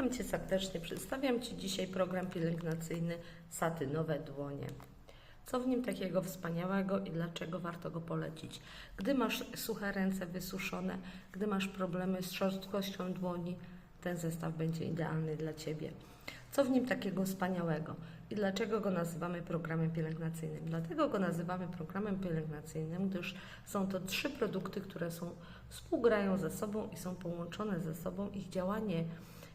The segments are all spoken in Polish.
Witam Cię serdecznie. Przedstawiam Ci dzisiaj program pielęgnacyjny Satynowe Dłonie. Co w nim takiego wspaniałego i dlaczego warto go polecić? Gdy masz suche ręce wysuszone, gdy masz problemy z szorstkością dłoni, ten zestaw będzie idealny dla Ciebie. Co w nim takiego wspaniałego i dlaczego go nazywamy programem pielęgnacyjnym? Dlatego go nazywamy programem pielęgnacyjnym, gdyż są to trzy produkty, które są, współgrają ze sobą i są połączone ze sobą. Ich działanie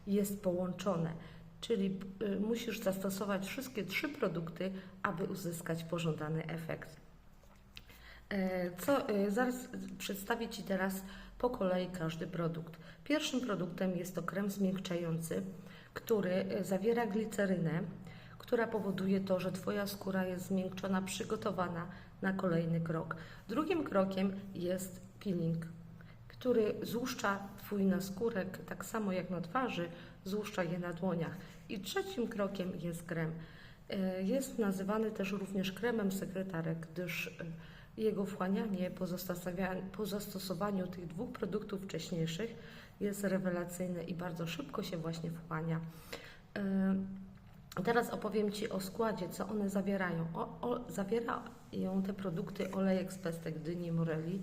jest połączone, czyli y, musisz zastosować wszystkie trzy produkty, aby uzyskać pożądany efekt. E, Co, y, zaraz przedstawię Ci teraz po kolei każdy produkt. Pierwszym produktem jest to krem zmiękczający, który y, zawiera glicerynę, która powoduje to, że Twoja skóra jest zmiękczona, przygotowana na kolejny krok. Drugim krokiem jest peeling, który złuszcza Twój naskórek, tak samo jak na twarzy, złuszcza je na dłoniach. I trzecim krokiem jest krem. E, Jest nazywany też również kremem sekretarek, gdyż e, jego wchłanianie po zastosowaniu, tych dwóch produktów wcześniejszych jest rewelacyjne i bardzo szybko się właśnie wchłania. E, Teraz opowiem Ci o składzie, co one zawierają. O, o, zawierają te produkty olejek z pestek dyni moreli,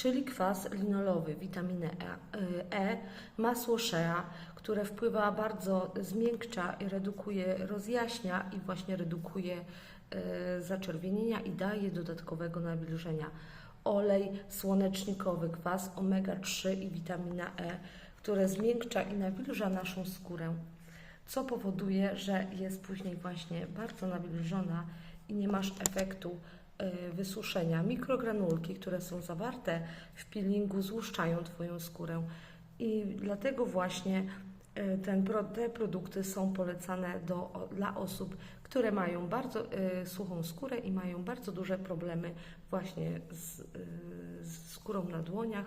czyli kwas linolowy, witaminę E, e masło shea, które wpływa bardzo, zmiękcza i redukuje, rozjaśnia i właśnie redukuje e, zaczerwienienia i daje dodatkowego nawilżenia. Olej słonecznikowy, kwas omega-3 i witamina E, które zmiękcza i nawilża naszą skórę co powoduje, że jest później właśnie bardzo nawilżona i nie masz efektu wysuszenia. Mikrogranulki, które są zawarte w peelingu, złuszczają Twoją skórę i dlatego właśnie y, ten, te produkty są polecane do, dla osób, które mają bardzo y, suchą skórę i mają bardzo duże problemy właśnie z, y, z skórą na dłoniach,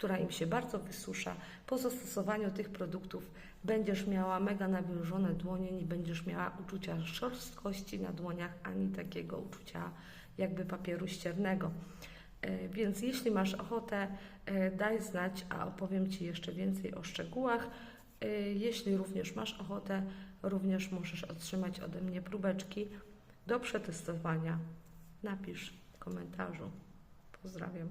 która im się bardzo wysusza. Po zastosowaniu tych produktów będziesz miała mega nawilżone dłonie, nie będziesz miała uczucia szorstkości na dłoniach, ani takiego uczucia jakby papieru ściernego. E, Więc jeśli masz ochotę, e, daj znać, a opowiem Ci jeszcze więcej o szczegółach. E, Jeśli również masz ochotę, również możesz otrzymać ode mnie próbeczki do przetestowania. Napisz w komentarzu. Pozdrawiam.